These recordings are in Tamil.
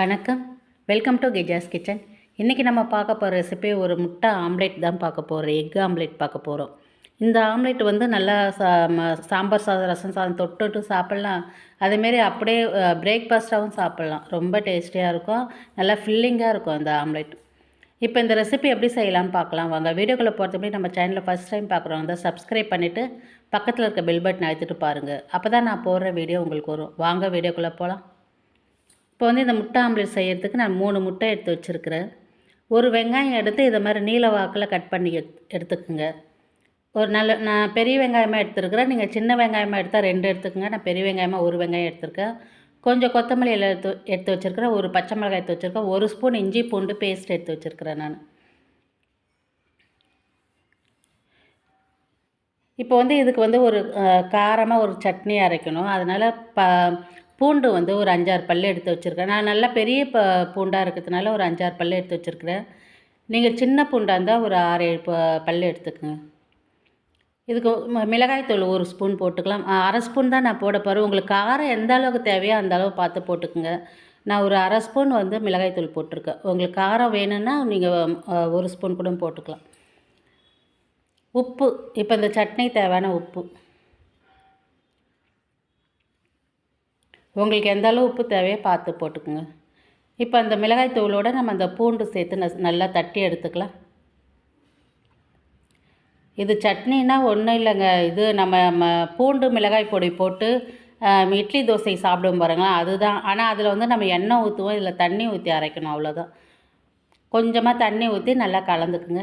வணக்கம். வெல்கம் டு கெஜாஸ் கிச்சன் இன்றைக்கி நம்ம பார்க்க போகிற ரெசிபி ஒரு முட்டை ஆம்லேட் தான் பார்க்க போகிறோம் எக் ஆம்லேட் பார்க்க போகிறோம் இந்த ஆம்லேட் வந்து நல்லா சா சாம்பார் சாதம் ரசம் சாதம் தொட்டுட்டு சாப்பிட்லாம். அதேமாரி அப்படியே பிரேக்ஃபாஸ்ட்டாகவும் சாப்பிட்லாம். ரொம்ப டேஸ்டியாக இருக்கும். நல்லா ஃபில்லிங்காக இருக்கும் இந்த ஆம்லேட். இப்போ இந்த ரெசிபி எப்படி செய்யலாம்னு பார்க்கலாம். வாங்க வீடியோக்குள்ளே போகிறது நம்ம சேனலில் ஃபஸ்ட் டைம் பார்க்குறோம் தான் சப்ஸ்கிரைப் பண்ணிவிட்டு பக்கத்தில் இருக்க பெல் பட்டன் அழுத்திட்டு பாருங்கள் அப்போ தான் நான் போடுற வீடியோ உங்களுக்கு வரும். வாங்க வீடியோக்குள்ளே போகலாம் இப்போ வந்து இந்த முட்டை ஆம்லேட் செய்கிறதுக்கு நான் மூணு முட்டை எடுத்து வச்சுருக்கிறேன். ஒரு வெங்காயம் எடுத்து இதை மாதிரி நீல வாக்கில் கட் பண்ணி எடுத்துக்கோங்க. ஒரு நல்ல நான் பெரிய வெங்காயமாக எடுத்துருக்குறேன். நீங்கள் சின்ன வெங்காயமாக எடுத்தால் ரெண்டு எடுத்துக்கோங்க. நான் பெரிய வெங்காயமாக ஒரு வெங்காயம் எடுத்துருக்கேன். கொஞ்சம் கொத்தமல்லி இலை எடுத்து எடுத்து வச்சுருக்கிறேன். ஒரு பச்சை மிளகாய் எடுத்து வச்சுருக்கேன். ஒரு ஸ்பூன் இஞ்சி பூண்டு பேஸ்ட் எடுத்து வச்சுருக்கிறேன் நான். இப்போ வந்து இதுக்கு வந்து ஒரு காரமாக ஒரு சட்னி அரைக்கணும். அதனால் ப பூண்டு வந்து ஒரு அஞ்சாறு பல்லு எடுத்து வச்சுருக்கேன். நான் நல்லா பெரிய ப பூண்டாக இருக்கிறதுனால ஒரு அஞ்சாறு பல்லு எடுத்து வச்சுருக்கிறேன். நீங்கள் சின்ன பூண்டாக இருந்தால் ஒரு ஆறு ஏழு ப பல்லு எடுத்துக்கோங்க. இதுக்கு மிளகாய்த்தூள் ஒரு ஸ்பூன் போட்டுக்கலாம். அரை ஸ்பூன் தான் நான் போட போகிறேன் உங்களுக்கு காரம் எந்த அளவுக்கு தேவையோ அந்த அளவு பார்த்து போட்டுக்குங்க. நான் ஒரு அரை ஸ்பூன் வந்து மிளகாய்த்தூள் போட்டிருக்கேன். உங்களுக்கு காரம் வேணும்னா நீங்கள் ஒரு ஸ்பூன் கூட போட்டுக்கலாம். உப்பு இப்போ இந்த சட்னி தேவையான உப்பு. உங்களுக்கு எந்த அளவு உப்பு தேவையோ பார்த்து போட்டுக்குங்க. இப்போ அந்த மிளகாய் தூளோட நம்ம அந்த பூண்டு சேர்த்து நஸ்- நல்லா தட்டி எடுத்துக்கலாம். இது சட்னின்னா ஒன்றும் இல்லைங்க. இது நம்ம ம பூண்டு மிளகாய் பொடி போட்டு இட்லி தோசை சாப்பிடும் பாருங்களேன் அதுதான். ஆனால் அதில் வந்து நம்ம எண்ணெய் ஊற்றுவோம் இதில் தண்ணி ஊற்றி அரைக்கணும் அவ்வளோதான் கொஞ்சமாக தண்ணி ஊற்றி நல்லா கலந்துக்குங்க.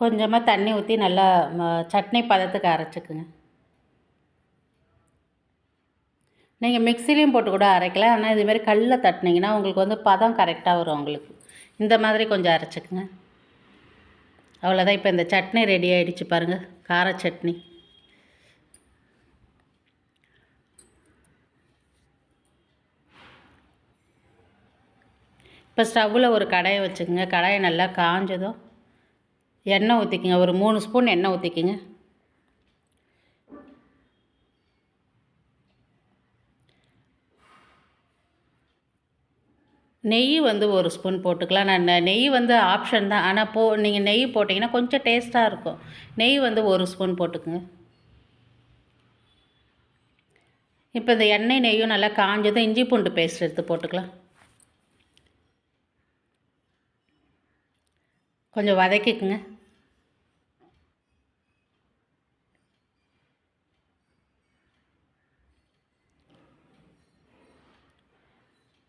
கொஞ்சமாக தண்ணி ஊற்றி நல்லா சட்னி பதத்துக்கு அரைச்சிக்குங்க. நீங்கள் மிக்சிலையும் போட்டு கூட அரைக்கலாம் ஆனால் இதுமாரி கல்லில் தட்டினீங்கன்னா உங்களுக்கு வந்து பதம் கரெக்டாக வரும் உங்களுக்கு. இந்த மாதிரி கொஞ்சம் அரைச்சிக்குங்க. அவ்வளோதான் இப்போ இந்த சட்னி ரெடி ஆகிடுச்சு பாருங்கள் கார சட்னி. இப்போ ஸ்டவ்வில் ஒரு கடாயை வச்சுக்கோங்க. கடாயை நல்லா காஞ்சதும் எண்ணெய் ஊற்றிக்கிங்க ஒரு மூணு ஸ்பூன் எண்ணெய் ஊற்றிக்கிங்க நெய் வந்து ஒரு ஸ்பூன் போட்டுக்கலாம். நான் நெய் வந்து ஆப்ஷன் தான். ஆனால் போ நீங்கள் நெய் போட்டிங்கன்னா கொஞ்சம் டேஸ்ட்டாக இருக்கும். நெய் வந்து ஒரு ஸ்பூன் போட்டுக்குங்க. இப்போ இந்த எண்ணெய் நெய்யும் நல்லா காஞ்சதும் இஞ்சி பூண்டு பேஸ்ட் எடுத்து போட்டுக்கலாம். கொஞ்சம் வதக்கிக்குங்க.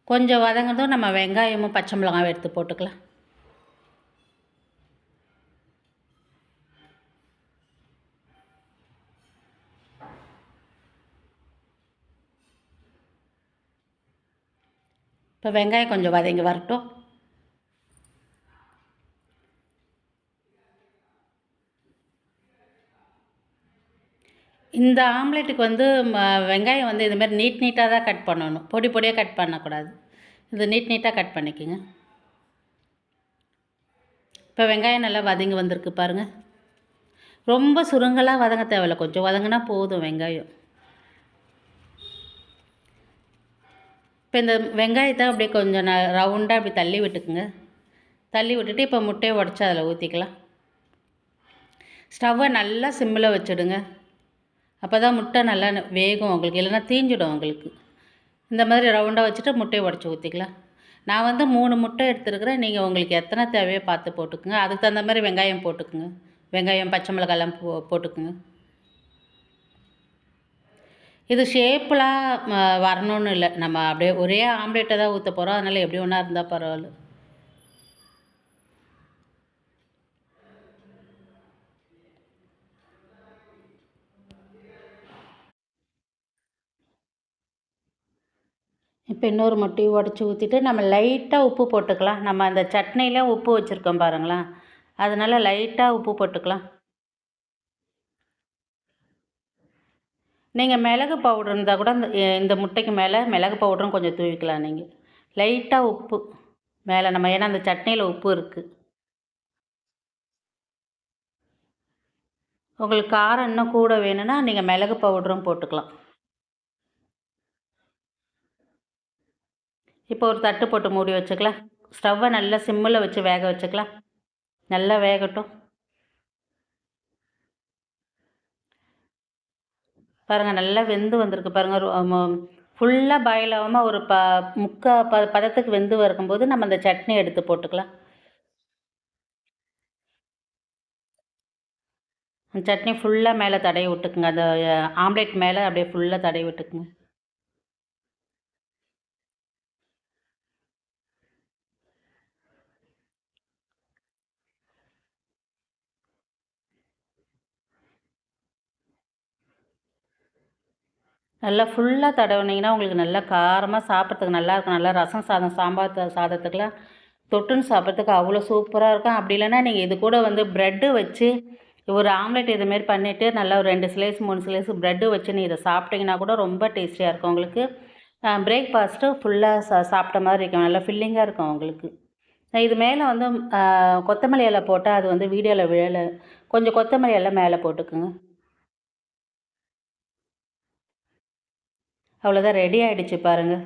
கொஞ்சம் வதங்கதும் நம்ம வெங்காயமும் பச்சை மிளகாவும் எடுத்து போட்டுக்கலாம். இப்போ வெங்காயம் கொஞ்சம் வதங்கி வரட்டும். இந்த ஆம்லேட்டுக்கு வந்து ம, வெங்காயம் வந்து இதுமாரி நீட் நீட்டாக தான் கட் பண்ணணும். பொடி பொடியாக கட் பண்ணக்கூடாது. இது நீட் நீட்டாக கட் பண்ணிக்கோங்க. இப்போ வெங்காயம் நல்லா வதங்கி வந்திருக்கு பாருங்கள் ரொம்ப சுருங்கலாக வதங்க தேவையில்ல. கொஞ்சம் வதங்கினா போதும் வெங்காயம். இப்போ இந்த வெங்காயத்தை அப்படியே கொஞ்சம் ந ரவுண்டாக அப்படி தள்ளி விட்டுக்குங்க. தள்ளி விட்டுட்டு இப்போ முட்டையை உடச்சி அதில் ஊற்றிக்கலாம் ஸ்டவ்வை நல்லா சிம்மில் வச்சுடுங்க. அப்போ தான் முட்டை நல்லா வேகும் உங்களுக்கு இல்லைன்னா தீஞ்சிடும் உங்களுக்கு இந்த மாதிரி ரவுண்டாக வச்சுட்டு முட்டையை உடச்சி ஊற்றிக்கலாம் நான் வந்து மூணு முட்டை எடுத்துருக்குறேன். நீங்கள் உங்களுக்கு எத்தனை தேவையோ பார்த்து போட்டுக்குங்க. அதுக்கு தகுந்த மாதிரி வெங்காயம் போட்டுக்குங்க. வெங்காயம் பச்சை மிளகாயெல்லாம் போ போட்டுக்குங்க. இது ஷேப்பெலாம் வரணும்னு இல்லை. நம்ம அப்படியே ஒரே ஆம்லேட்டை தான் ஊற்ற போகிறோம் அதனால் எப்படி ஒன்றா இருந்தால் பரவாயில்ல. இப்போ இன்னொரு முட்டையை உடச்சி ஊற்றிட்டு நம்ம லைட்டாக உப்பு போட்டுக்கலாம். நம்ம அந்த சட்னியில் உப்பு வச்சுருக்கோம் பாருங்களேன். அதனால் லைட்டாக உப்பு போட்டுக்கலாம். நீங்கள் மிளகு பவுடர் இருந்தால் கூட இந்த இந்த முட்டைக்கு மேலே மிளகு பவுடரும் கொஞ்சம் தூவிக்கலாம் நீங்கள் லைட்டாக உப்பு மேலே நம்ம ஏன்னா அந்த சட்னியில் உப்பு இருக்குது உங்களுக்கு காரம் இன்னும் கூட வேணும்னா நீங்கள் மிளகு பவுடரும் போட்டுக்கலாம். இப்போ ஒரு தட்டு போட்டு மூடி வச்சுக்கலாம் ஸ்டவ்வை நல்லா சிம்மில் வச்சு வேக வச்சுக்கலாம் நல்லா வேகட்டும். பாருங்கள் நல்லா வெந்து வந்திருக்கு. பாருங்கள் ஃபுல்லாக பாயில் ஆகாமல் ஒரு ப முக்கா ப பதத்துக்கு வெந்து வரும்போது நம்ம அந்த சட்னி எடுத்து போட்டுக்கலாம். சட்னி ஃபுல்லாக மேலே தடவி விட்டுக்குங்க. அந்த ஆம்லேட் மேலே அப்படியே ஃபுல்லாக தடவி விட்டுக்குங்க. நல்லா ஃபுல்லாக தடவுனீங்கன்னா உங்களுக்கு நல்லா காரமாக சாப்பிட்றதுக்கு நல்லாயிருக்கும் நல்லா ரசம் சாதம் சாம்பார் சாதத்துக்கெலாம் தொட்டுன்னு சாப்பிட்றதுக்கு அவ்வளோ சூப்பராக இருக்கும். அப்படி இல்லைன்னா நீங்கள் இது கூட வந்து ப்ரெட்டு வச்சு ஒரு ஆம்லெட் இதுமாரி பண்ணிவிட்டு நல்லா ஒரு ரெண்டு ஸ்லைஸ் மூணு ஸ்லைஸ் ப்ரெட்டு வச்சு நீ இதை சாப்பிட்டிங்கன்னா கூட ரொம்ப டேஸ்டியாக இருக்கும். உங்களுக்கு பிரேக்ஃபாஸ்ட்டு ஃபுல்லாக சா சாப்பிட்ட மாதிரி இருக்கும். நல்லா ஃபில்லிங்காக இருக்கும் உங்களுக்கு. இது மேலே வந்து கொத்தமல்லி இலை போட்டால் அது வந்து வீடியோவில் விழலை. கொஞ்சம் கொத்தமல்லி எல்லாம் மேலே போட்டுக்குங்க. அவ்வளோதான் ரெடி ஆகிடுச்சு பாருங்கள்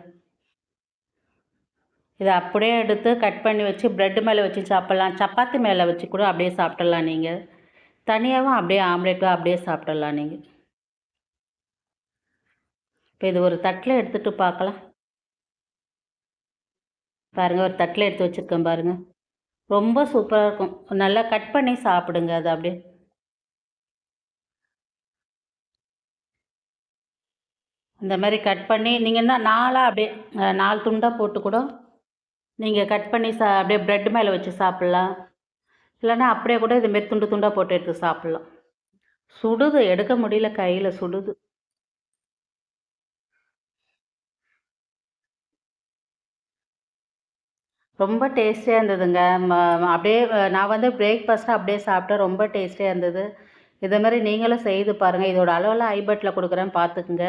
இதை அப்படியே எடுத்து கட் பண்ணி வச்சு ப்ரெட்டு மேலே வச்சு சாப்பிட்லாம். சப்பாத்தி மேலே வச்சு கூட அப்படியே சாப்பிட்லாம் நீங்கள் தனியாகவும் அப்படியே ஆம்லேட்டும் அப்படியே சாப்பிட்லாம் நீங்கள் இப்போ இது ஒரு தட்டில் எடுத்துகிட்டு பார்க்கலாம். பாருங்கள் ஒரு தட்டில் எடுத்து வச்சுருக்கேன் பாருங்கள் ரொம்ப சூப்பராக இருக்கும். நல்லா கட் பண்ணி சாப்பிடுங்க அது அப்படியே. இந்த மாதிரி கட் பண்ணி நீங்கள் என்ன நாளாக அப்படியே நாலு துண்டாக போட்டு கூட நீங்கள் கட் பண்ணி சா அப்படியே ப்ரெட் மேலே வச்சு சாப்பிட்லாம். இல்லைன்னா அப்படியே கூட இதுமாரி துண்டு துண்டாக போட்டு எடுத்து சாப்பிட்லாம். சுடுது எடுக்க முடியல கையில் சுடுது. ரொம்ப டேஸ்டியாக இருந்ததுங்க. அப்படியே நான் வந்து பிரேக்ஃபாஸ்ட்டாக அப்படியே சாப்பிட்டேன் ரொம்ப டேஸ்டியாக இருந்தது. இதேமாதிரி நீங்களும் செய்து பாருங்கள் இதோட அளவெல்லாம் ஐபட்டில் கொடுக்குறேன் பார்த்துக்குங்க.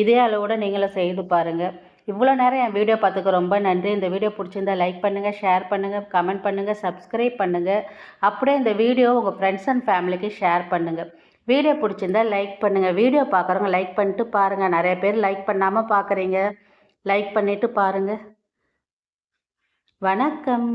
இதே அளவோட நீங்களும் செய்து பாருங்கள் இவ்வளோ நேரம் என் வீடியோ பார்த்துக்க ரொம்ப நன்றி. இந்த வீடியோ பிடிச்சிருந்தா லைக் பண்ணுங்கள் ஷேர் பண்ணுங்கள் கமெண்ட் பண்ணுங்கள் சப்ஸ்கிரைப் பண்ணுங்கள் அப்படியே இந்த வீடியோ உங்கள் ஃப்ரெண்ட்ஸ் அண்ட் ஃபேமிலிக்கு ஷேர் பண்ணுங்கள் வீடியோ பிடிச்சிருந்தா லைக் பண்ணுங்கள் வீடியோ பார்க்குறவங்க லைக் பண்ணிட்டு பாருங்கள் நிறைய பேர் லைக் பண்ணாமல் பார்க்குறீங்க. லைக் பண்ணிவிட்டு பாருங்கள் வணக்கம்.